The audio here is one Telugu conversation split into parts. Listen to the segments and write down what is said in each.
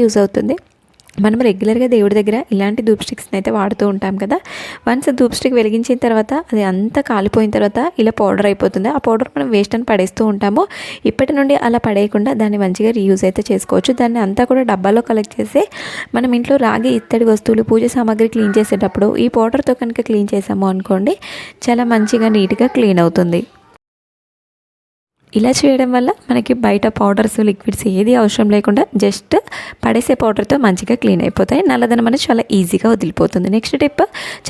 యూజ్ అవుతుంది. మనం రెగ్యులర్గా దేవుడి దగ్గర ఇలాంటి ధూప్ స్టిక్స్ని అయితే వాడుతూ ఉంటాం కదా. వన్స్ ధూప్ స్టిక్ వెలిగించిన తర్వాత అది అంతా కాలిపోయిన తర్వాత ఇలా పౌడర్ అయిపోతుంది. ఆ పౌడర్ మనం వేస్ట్ అని పడేస్తూ ఉంటాము. ఇప్పటి నుండి అలా పడేయకుండా దాన్ని మంచిగా రీయూజ్ అయితే చేసుకోవచ్చు. దాన్ని అంతా కూడా డబ్బాలో కలెక్ట్ చేసి మనం ఇంట్లో రాగి ఇత్తడి వస్తువులు పూజ సామాగ్రి క్లీన్ చేసేటప్పుడు ఈ పౌడర్తో కనుక క్లీన్ చేసాము అనుకోండి చాలా మంచిగా నీట్గా క్లీన్ అవుతుంది. ఇలా చేయడం వల్ల మనకి బయట పౌడర్స్ లిక్విడ్స్ ఏది అవసరం లేకుండా జస్ట్ పడేసే పౌడర్తో మంచిగా క్లీన్ అయిపోతాయి. నల్లదనం అనేది చాలా ఈజీగా వదిలిపోతుంది. నెక్స్ట్ టిప్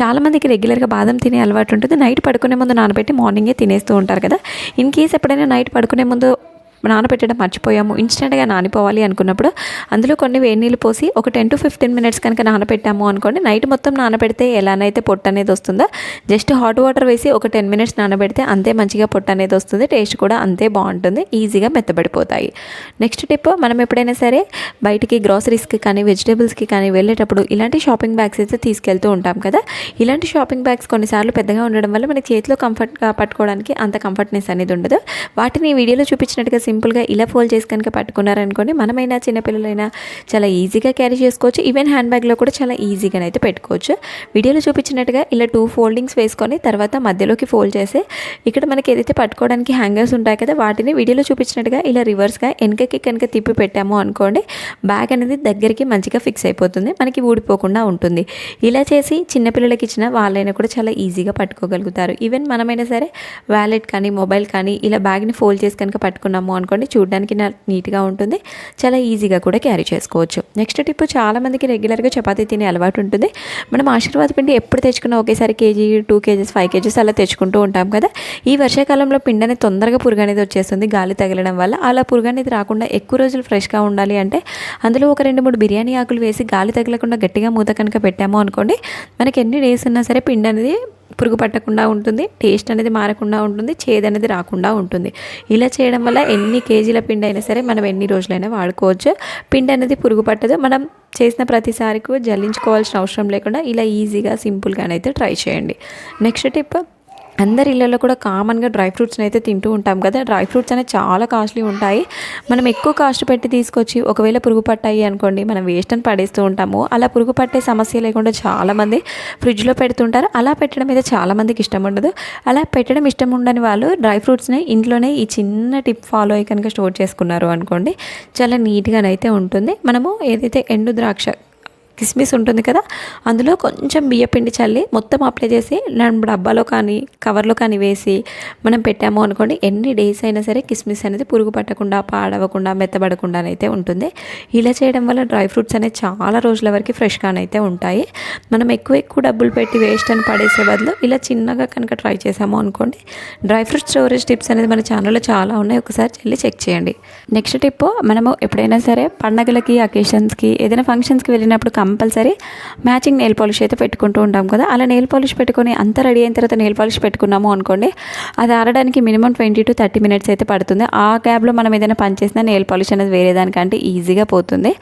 చాలామందికి రెగ్యులర్గా బాదం తినే అలవాటు ఉంటుంది. నైట్ పడుకునే ముందు నానబెట్టి మార్నింగే తినేస్తూ ఉంటారు కదా. ఇన్ కేస్ ఎప్పుడైనా నైట్ పడుకునే ముందు నానబెట్టడం మర్చిపోయాము. ఇన్స్టెంట్గా నానిపోవాలి అనుకున్నప్పుడు అందులో కొన్ని వేడి నీళ్ళు పోసి ఒక టెన్ టు ఫిఫ్టీన్ మినిట్స్ కనుక నానబెట్టాము అనుకోండి. నైట్ మొత్తం నానబెడితే ఎలానైతే పొట్టు అనేది వస్తుందో జస్ట్ హాట్ వాటర్ వేసి ఒక టెన్ మినిట్స్ నానబెడితే అంతే మంచిగా పొట్టు అనేది వస్తుంది. టేస్ట్ కూడా అంతే బాగుంటుంది. ఈజీగా మెత్తబడిపోతాయి. నెక్స్ట్ టిప్ మనం ఎప్పుడైనా సరే బయటికి గ్రాసరీస్కి కానీ వెజిటేబుల్స్కి కానీ వెళ్ళేటప్పుడు ఇలాంటి షాపింగ్ బ్యాగ్స్ అయితే తీసుకెళ్తూ ఉంటాం కదా. ఇలాంటి షాపింగ్ బ్యాగ్స్ కొన్నిసార్లు పెద్దగా ఉండడం వల్ల మనకి చేతిలో కంఫర్ట్గా పట్టుకోవడానికి అంత కంఫర్ట్నెస్ అనేది ఉండదు. వాటిని వీడియోలో చూపించినట్టుగా సింపుల్గా ఇలా ఫోల్డ్ చేసి కనుక పట్టుకున్నారనుకోండి మనమైనా చిన్నపిల్లలైనా చాలా ఈజీగా క్యారీ చేసుకోవచ్చు. ఈవెన్ హ్యాండ్ బ్యాగ్లో కూడా చాలా ఈజీగా అయితే పెట్టుకోవచ్చు. వీడియోలో చూపించినట్టుగా ఇలా టూ ఫోల్డింగ్స్ వేసుకొని తర్వాత మధ్యలోకి ఫోల్డ్ చేసి ఇక్కడ మనకి ఏదైతే పట్టుకోవడానికి హ్యాంగర్స్ ఉంటాయి కదా వాటిని వీడియోలో చూపించినట్టుగా ఇలా రివర్స్గా వెనకకి కనుక తిప్పి పెట్టాము అనుకోండి బ్యాగ్ అనేది దగ్గరికి మంచిగా ఫిక్స్ అయిపోతుంది మనకి ఊడిపోకుండా ఉంటుంది. ఇలా చేసి చిన్నపిల్లలకి ఇచ్చిన వాళ్ళైనా కూడా చాలా ఈజీగా పట్టుకోగలుగుతారు. ఈవెన్ మనమైనా సరే వ్యాలెట్ కానీ మొబైల్ కానీ ఇలా బ్యాగ్ని ఫోల్డ్ చేసి కనుక పట్టుకున్నాము అనుకోండి చూడడానికి నీట్గా ఉంటుంది. చాలా ఈజీగా కూడా క్యారీ చేసుకోవచ్చు. నెక్స్ట్ టిప్ చాలామందికి రెగ్యులర్గా చపాతీ తినే అలవాటు ఉంటుంది. మనం ఆశీర్వాద పిండి ఎప్పుడు తెచ్చుకున్నా ఒకేసారి KG two KGs five KGs అలా తెచ్చుకుంటూ ఉంటాం కదా. ఈ వర్షాకాలంలో పిండి అనేది తొందరగా పురుగు అనేది వచ్చేస్తుంది గాలి తగలడం వల్ల. అలా పురుగు అనేది రాకుండా ఎక్కువ రోజులు ఫ్రెష్గా ఉండాలి అంటే అందులో ఒక రెండు మూడు బిర్యానీ ఆకులు వేసి గాలి తగలకుండా గట్టిగా మూత కనుక పెట్టాము అనుకోండి మనకి ఎన్ని డేస్ ఉన్నా సరే పిండి అనేది పురుగు పట్టకుండా ఉంటుంది టేస్ట్ అనేది మారకుండా ఉంటుంది చేదు అనేది రాకుండా ఉంటుంది. ఇలా చేయడం వల్ల ఎన్ని కేజీల పిండి అయినా సరే మనం ఎన్ని రోజులైనా వాడుకోవచ్చు. పిండి అనేది పురుగు పట్టదు మనం చేసిన ప్రతిసారికి జల్లించుకోవాల్సిన అవసరం లేకుండా ఇలా ఈజీగా సింపుల్గానైతే ట్రై చేయండి. నెక్స్ట్ టిప్ అందరి ఇళ్ళల్లో కూడా కామన్గా డ్రై ఫ్రూట్స్ని అయితే తింటూ ఉంటాం కదా. డ్రై ఫ్రూట్స్ అనేవి చాలా కాస్ట్లీ ఉంటాయి. మనం ఎక్కువ కాస్ట్ పెట్టి తీసుకొచ్చి ఒకవేళ పురుగు పట్టాయి అనుకోండి మనం వేస్ట్ అని పడేస్తూ ఉంటాము. అలా పురుగు పట్టే సమస్య లేకుండా చాలామంది ఫ్రిడ్జ్లో పెడుతుంటారు. అలా పెట్టడం అయితే చాలామందికి ఇష్టం ఉండదు. అలా పెట్టడం ఇష్టం ఉండని వాళ్ళు డ్రై ఫ్రూట్స్ని ఇంట్లోనే ఈ చిన్న టిప్ ఫాలో అయ్యి కనుక స్టోర్ చేసుకున్నారు అనుకోండి చాలా నీట్గానైతే ఉంటుంది. మనము ఏదైతే ఎండు ద్రాక్ష కిస్మిస్ ఉంటుంది కదా అందులో కొంచెం బియ్యపిండి చల్లి మొత్తం అప్లై చేసి డబ్బాలో కానీ కవర్లో కానీ వేసి మనం పెట్టాము అనుకోండి ఎన్ని డేస్ అయినా సరే కిస్మిస్ అనేది పురుగు పట్టకుండా పాడవకుండా మెత్తబడకుండా అయితే ఉంటుంది. ఇలా చేయడం వల్ల డ్రై ఫ్రూట్స్ అనేవి చాలా రోజుల వరకు ఫ్రెష్గానైతే ఉంటాయి. మనం ఎక్కువ ఎక్కువ డబ్బులు పెట్టి వేస్ట్ అని పడేసే బదులు ఇలా చిన్నగా కనుక ట్రై చేసాము అనుకోండి డ్రై ఫ్రూట్ స్టోరేజ్ టిప్స్ అనేది మన ఛానల్లో చాలా ఉన్నాయి ఒకసారి వెళ్ళి చెక్ చేయండి. నెక్స్ట్ టిప్ మనము ఎప్పుడైనా సరే పండగలకి అకేషన్స్కి ఏదైనా ఫంక్షన్స్కి వెళ్ళినప్పుడు కంపల్సరీ మ్యాచింగ్ నెయిల్ పాలిష్ అయితే పెట్టుకుంటూ ఉంటాం కదా. అలా నెయిల్ పాలిష్ పెట్టుకొని అంత రెడీ అయిన తర్వాత నెయిల్ పాలిష్ పెట్టుకున్నాము అనుకోండి అది ఆరడానికి minimum twenty to thirty minutes అయితే పడుతుంది. ఆ గ్యాప్లో మనం ఏదైనా పని చేసినా నెయిల్ పాలిష్ అనేది వేరే దానికంటే ఈజీగా పోతుంది.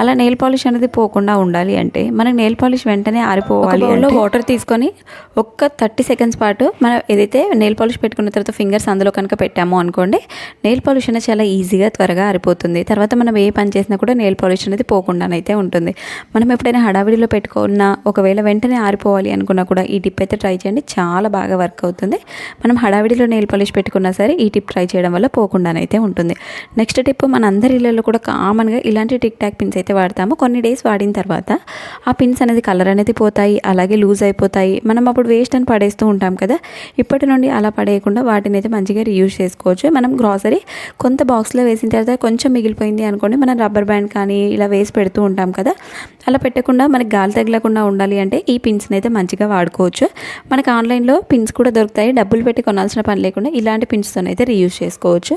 అలా నెయిల్ పాలిష్ అనేది పోకుండా ఉండాలి అంటే మనకి నెయిల్ పాలిష్ వెంటనే ఆరిపోవాలి వాటర్ తీసుకొని ఒక్క థర్టీ సెకండ్స్ పాటు మనం ఏదైతే నెయిల్ పాలిష్ పెట్టుకున్న తర్వాత ఫింగర్స్ అందులో కనుక పెట్టాము అనుకోండి నెయిల్ పాలిష్ అనేది చాలా ఈజీగా త్వరగా ఆరిపోతుంది. తర్వాత మనం ఏ పని చేసినా కూడా నెయిల్ పాలిష్ అనేది పోకుండానైతే ఉంటుంది. మనం ఎప్పుడైనా హడావిడిలో పెట్టుకున్న ఒకవేళ వెంటనే ఆరిపోవాలి అనుకున్నా కూడా ఈ టిప్ అయితే ట్రై చేయండి. చాలా బాగా వర్క్ అవుతుంది. మనం హడావిడిలో నెయిల్ పాలిష్ పెట్టుకున్నా సరే ఈ టిప్ ట్రై చేయడం వల్ల పోకుండానైతే ఉంటుంది. నెక్స్ట్ టిప్ మన అందరి ఇళ్ళల్లో కూడా కామన్గా ఇలాంటి టిక్ టాక్ పిన్స్ అయితే వాడతాము. కొన్ని డేస్ వాడిన తర్వాత ఆ పిన్స్ అనేది కలర్ అనేది పోతాయి అలాగే లూజ్ అయిపోతాయి. మనం అప్పుడు వేస్ట్ అని పడేస్తూ ఉంటాం కదా. ఇప్పటి నుండి అలా పడేయకుండా వాటిని అయితే మంచిగా రీయూజ్ చేసుకోవచ్చు. మనం గ్రాసరీ కొంత బాక్స్లో వేసిన తర్వాత కొంచెం మిగిలిపోయింది అనుకోండి మనం రబ్బర్ బ్యాండ్ కానీ ఇలా వేసి పెడుతూ ఉంటాం కదా. అలా పెట్టకుండా మనకి గాలి తగలకుండా ఉండాలి అంటే ఈ పిన్స్ని అయితే మంచిగా వాడుకోవచ్చు. మనకి ఆన్లైన్లో పిన్స్ కూడా దొరుకుతాయి. డబ్బులు పెట్టి కొనాల్సిన పని లేకుండా ఇలాంటి పిన్స్తో అయితే రీయూజ్ చేసుకోవచ్చు.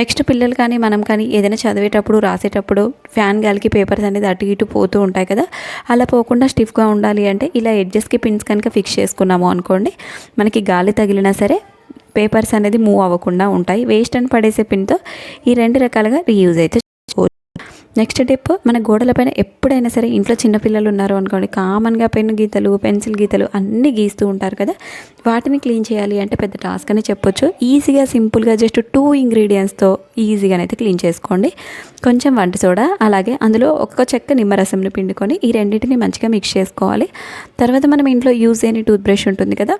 నెక్స్ట్ పిల్లలు కానీ మనం కానీ ఏదైనా చదివేటప్పుడు రాసేటప్పుడు ఫ్యాన్ గాలికి పేపర్స్ అనేది అటు ఇటు పోతూ ఉంటాయి కదా. అలా పోకుండా స్టిఫ్గా ఉండాలి అంటే ఇలా ఎడ్జెస్కి పిన్స్ కనుక ఫిక్స్ చేసుకున్నాము అనుకోండి మనకి గాలి తగిలినా సరే పేపర్స్ అనేది మూవ్ అవ్వకుండా ఉంటాయి. వేస్ట్ అని పడేసే పిన్తో ఈ రెండు రకాలుగా రీయూజ్ అయితే నెక్స్ట్ టిప్ మన గోడలపైన ఎప్పుడైనా సరే ఇంట్లో చిన్నపిల్లలు ఉన్నారు అనుకోండి కామన్గా పెన్ గీతలు పెన్సిల్ గీతలు అన్నీ గీస్తూ ఉంటారు కదా. వాటిని క్లీన్ చేయాలి అంటే పెద్ద టాస్క్ అని చెప్పొచ్చు. ఈజీగా సింపుల్గా జస్ట్ టూ ఇంగ్రీడియంట్స్తో ఈజీగానైతే క్లీన్ చేసుకోండి. కొంచెం వంట సోడా అలాగే అందులో ఒక్క చెక్క నిమ్మరసంని పిండుకొని ఈ రెండింటిని మంచిగా మిక్స్ చేసుకోవాలి. తర్వాత మనం ఇంట్లో యూజ్ అయిన టూత్ బ్రష్ ఉంటుంది కదా.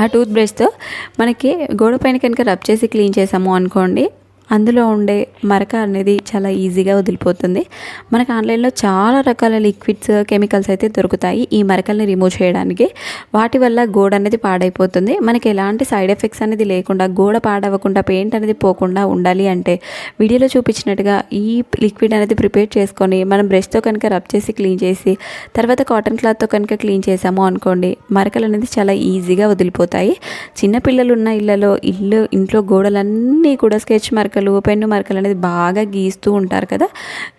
ఆ టూత్ బ్రష్తో మనకి గోడ పైన కనుక రబ్ చేసి క్లీన్ చేసాము అనుకోండి అందులో ఉండే మరక అనేది చాలా ఈజీగా వదిలిపోతుంది. మనకు ఆన్లైన్లో చాలా రకాల లిక్విడ్స్ కెమికల్స్ అయితే దొరుకుతాయి ఈ మరకల్ని రిమూవ్ చేయడానికి. వాటి వల్ల గోడ అనేది పాడైపోతుంది. మనకి ఎలాంటి సైడ్ ఎఫెక్ట్స్ అనేది లేకుండా గోడ పాడవకుండా పెయింట్ అనేది పోకుండా ఉండాలి అంటే వీడియోలో చూపించినట్టుగా ఈ లిక్విడ్ అనేది ప్రిపేర్ చేసుకొని మనం బ్రష్తో కనుక రబ్ చేసి క్లీన్ చేసి తర్వాత కాటన్ క్లాత్తో కనుక క్లీన్ చేసాము అనుకోండి మరకలు అనేది చాలా ఈజీగా వదిలిపోతాయి. చిన్నపిల్లలు ఉన్న ఇళ్ళలో ఇల్లు ఇంట్లో గోడలన్నీ కూడా స్కెచ్ మరకలు పెన్ను మరకలు అనేది బాగా గీస్తూ ఉంటారు కదా.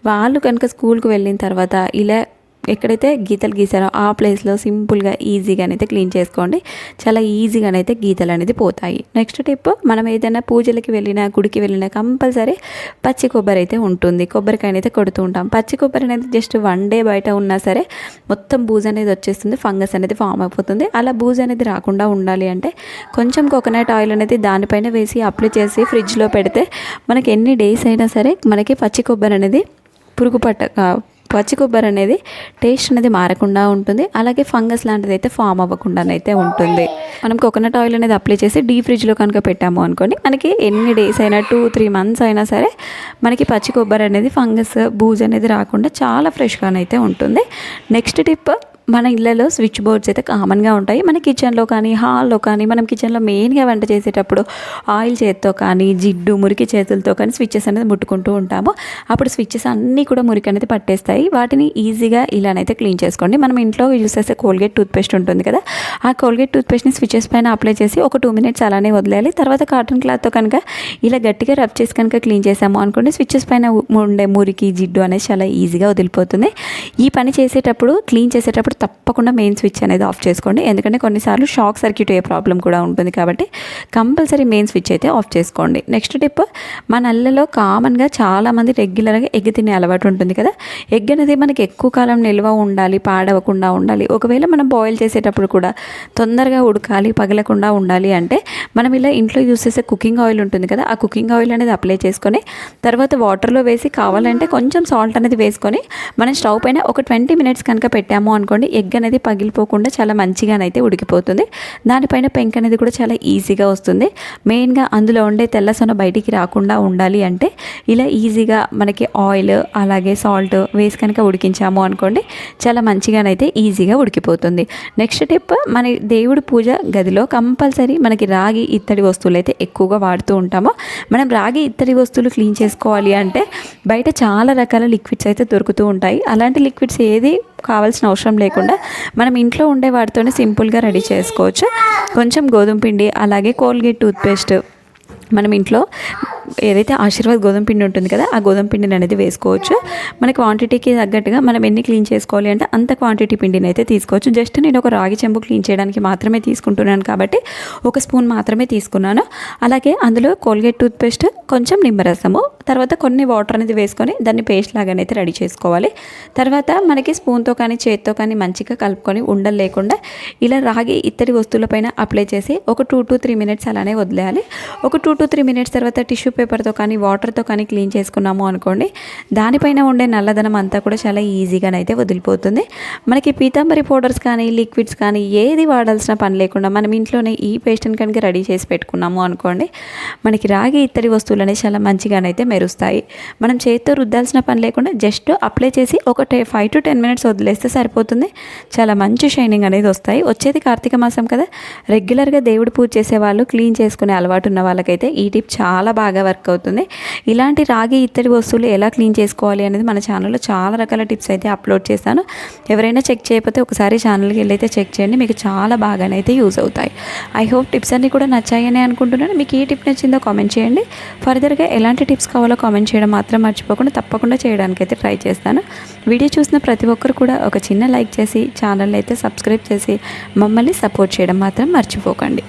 వాళ్ళు కనుక స్కూల్కి వెళ్ళిన తర్వాత ఇలా ఎక్కడైతే గీతలు గీసారో ఆ ప్లేస్లో సింపుల్గా ఈజీగానైతే క్లీన్ చేసుకోండి. చాలా ఈజీగానైతే గీతలు అనేది పోతాయి. నెక్స్ట్ టిప్ మనం ఏదైనా పూజలకి వెళ్ళినా గుడికి వెళ్ళినా కంపల్సరీ పచ్చి కొబ్బరి అయితే ఉంటుంది. కొబ్బరికాయ అయితే కొడుతూ ఉంటాం. పచ్చి కొబ్బరి అనేది జస్ట్ వన్ డే బయట ఉన్నా సరే మొత్తం బూజు అనేది వచ్చేస్తుంది ఫంగస్ అనేది ఫామ్ అయిపోతుంది. అలా బూజు అనేది రాకుండా ఉండాలి అంటే కొంచెం కోకోనట్ ఆయిల్ అనేది దానిపైన వేసి అప్లై చేసి ఫ్రిడ్జ్లో పెడితే మనకి ఎన్ని డేస్ అయినా సరే మనకి పచ్చి కొబ్బరి అనేది పురుగు పట్ట పచ్చి కొబ్బరి అనేది టేస్ట్ అనేది మారకుండా ఉంటుంది. అలాగే ఫంగస్ లాంటిది అయితే ఫామ్ అవ్వకుండానైతే ఉంటుంది. మనం కోకోనట్ ఆయిల్ అనేది అప్లై చేసి డీ ఫ్రిడ్జ్లో కనుక పెట్టాము అనుకోండి మనకి ఎన్ని డేస్ అయినా టూ త్రీ మంత్స్ అయినా సరే మనకి పచ్చి కొబ్బరి అనేది ఫంగస్ బూజ్ అనేది రాకుండా చాలా ఫ్రెష్గానైతే ఉంటుంది. నెక్స్ట్ టిప్ మన ఇళ్ళలో స్విచ్ బోర్డ్స్ అయితే కామన్గా ఉంటాయి. మన కిచెన్లో కానీ హాల్లో కానీ మనం కిచెన్లో మెయిన్గా వంట చేసేటప్పుడు ఆయిల్ చేతితో కానీ జిడ్డు మురికి చేతులతో కానీ స్విచ్చెస్ అనేది ముట్టుకుంటూ ఉంటాము. అప్పుడు స్విచ్చెస్ అన్నీ కూడా మురికి అనేది పట్టేస్తాయి. వాటిని ఈజీగా ఇలానైతే క్లీన్ చేసుకోండి. మనం ఇంట్లో యూస్ చేసే కోల్గేట్ టూత్పేస్ట్ ఉంటుంది కదా ఆ కోల్గేట్ టూత్పేస్ట్ని స్విచ్చెస్ పైన అప్లై చేసి ఒక టూ మినిట్స్ అలానే వదిలేయాలి. తర్వాత కాటన్ క్లాత్తో కనుక ఇలా గట్టిగా రబ్ చేసి కనుక క్లీన్ చేసాము అనుకోండి స్విచ్చెస్ పైన ఉండే మురికి జిడ్డు అనేది చాలా ఈజీగా వదిలిపోతుంది. ఈ పని చేసేటప్పుడు క్లీన్ చేసేటప్పుడు తప్పకుండా మెయిన్ స్విచ్ అనేది ఆఫ్ చేసుకోండి. ఎందుకంటే కొన్నిసార్లు షాక్ సర్క్యూట్ అయ్యే ప్రాబ్లం కూడా ఉంటుంది కాబట్టి కంపల్సరీ మెయిన్ స్విచ్ అయితే ఆఫ్ చేసుకోండి. నెక్స్ట్ టిప్ మన నల్లలో కామన్గా చాలామంది రెగ్యులర్గా ఎగ్ తినే అలవాటు ఉంటుంది కదా. ఎగ్ అనేది మనకి ఎక్కువ కాలం నిల్వ ఉండాలి పాడవకుండా ఉండాలి. ఒకవేళ మనం బాయిల్ చేసేటప్పుడు కూడా తొందరగా ఉడకాలి పగలకుండా ఉండాలి అంటే మనం ఇలా ఇంట్లో యూస్ చేసే కుకింగ్ ఆయిల్ ఉంటుంది కదా ఆ కుకింగ్ ఆయిల్ అనేది అప్లై చేసుకొని తర్వాత వాటర్లో వేసి కావాలంటే కొంచెం సాల్ట్ అనేది వేసుకొని మనం స్టవ్ పైన ఒక ట్వంటీ మినిట్స్ కనుక పెట్టాము అనుకోండి ఎగ్ అనేది పగిలిపోకుండా చాలా మంచిగానైతే ఉడికిపోతుంది. దానిపైన పెంక్ అనేది కూడా చాలా ఈజీగా వస్తుంది. మెయిన్గా అందులో ఉండే తెల్లసొన బయటికి రాకుండా ఉండాలి అంటే ఇలా ఈజీగా మనకి ఆయిల్ అలాగే సాల్ట్ వేసి కనుక ఉడికించాము అనుకోండి చాలా మంచిగానైతే ఈజీగా ఉడికిపోతుంది. నెక్స్ట్ టిప్ మన దేవుడి పూజ గదిలో కంపల్సరీ మనకి రాగి ఇత్తడి వస్తువులు అయితే ఎక్కువగా వాడుతూ ఉంటామో. మనం రాగి ఇత్తడి వస్తువులు క్లీన్ చేసుకోవాలి అంటే బయట చాలా రకాల లిక్విడ్స్ అయితే దొరుకుతూ ఉంటాయి. అలాంటి లిక్విడ్స్ ఏది కావాల్సిన అవసరం లేకుండా మనం ఇంట్లో ఉండే వాటితోనే సింపుల్గా రెడీ చేసుకోవచ్చు. కొంచెం గోధుమ పిండి అలాగే కోల్గేట్ టూత్పేస్ట్ మనం ఇంట్లో ఏదైతే ఆశీర్వాద్ గోధుమ పిండి ఉంటుంది కదా ఆ గోధుమ పిండిని అనేది వేసుకోవచ్చు. మన క్వాంటిటీకి తగ్గట్టుగా మనం ఎన్ని క్లీన్ చేసుకోవాలి అంటే అంత క్వాంటిటీ పిండిని అయితే తీసుకోవచ్చు. జస్ట్ నేను ఒక రాగి చెంబు క్లీన్ చేయడానికి మాత్రమే తీసుకుంటున్నాను కాబట్టి ఒక స్పూన్ మాత్రమే తీసుకున్నాను. అలాగే అందులో కోల్గేట్ టూత్పేస్ట్ కొంచెం నిమ్మరసము తర్వాత కొన్ని వాటర్ అనేది వేసుకొని దాన్ని పేస్ట్ లాగానైతే రెడీ చేసుకోవాలి. తర్వాత మనకి స్పూన్తో కానీ చేత్తో కానీ మంచిగా కలుపుకొని ఉండలు లేకుండా ఇలా రాగి ఇత్తడి వస్తువులపైన అప్లై చేసి ఒక టూ టు త్రీ మినిట్స్ అలానే వదిలేయాలి. ఒక టూ టు త్రీ మినిట్స్ తర్వాత టిష్యూ పేపర్తో కానీ వాటర్తో కానీ క్లీన్ చేసుకున్నాము అనుకోండి దానిపైన ఉండే నల్లదనం అంతా కూడా చాలా ఈజీగానైతే వదిలిపోతుంది. మనకి పీతాంబరి పౌడర్స్ కానీ లిక్విడ్స్ కానీ ఏది వాడాల్సిన పని లేకుండా మనం ఇంట్లోనే ఈ పేస్ట్ని కనుక రెడీ చేసి పెట్టుకున్నాము అనుకోండి మనకి రాగి ఇత్తడి వస్తువులు అనేవి చాలా మంచిగానైతే మెరుస్తాయి. మనం చేతితో రుద్దాల్సిన పని లేకుండా జస్ట్ అప్లై చేసి ఒక టే ఫైవ్ టు టెన్ మినిట్స్ వదిలేస్తే సరిపోతుంది. చాలా మంచి షైనింగ్ అనేది వస్తాయి. వచ్చేది కార్తీక మాసం కదా రెగ్యులర్గా దేవుడు పూజ చేసే వాళ్ళు క్లీన్ చేసుకునే అలవాటు ఉన్న వాళ్ళకైతే ఈ టిప్ చాలా బాగా వర్క్ అవుతుంది. ఇలాంటి రాగి ఇత్తడి వస్తువులు ఎలా క్లీన్ చేసుకోవాలి అనేది మన ఛానల్లో చాలా రకాల టిప్స్ అయితే అప్లోడ్ చేశాను. ఎవరైనా చెక్ చేయకపోతే ఒకసారి ఛానల్కి వెళ్ళి అయితే చెక్ చేయండి. మీకు చాలా బాగానైతే యూజ్ అవుతాయి. ఐ హోప్ టిప్స్ అన్నీ కూడా నచ్చాయని అనుకుంటున్నాను. మీకు ఏ టిప్ నచ్చిందో కామెంట్ చేయండి. ఫర్దర్గా ఎలాంటి టిప్స్ కావాలో కామెంట్ చేయడం మాత్రం మర్చిపోకుండా తప్పకుండా చేయడానికి అయితే ట్రై చేస్తాను. వీడియో చూసిన ప్రతి ఒక్కరు కూడా ఒక చిన్న లైక్ చేసి ఛానల్ అయితే సబ్స్క్రైబ్ చేసి మమ్మల్ని సపోర్ట్ చేయడం మాత్రం మర్చిపోకండి.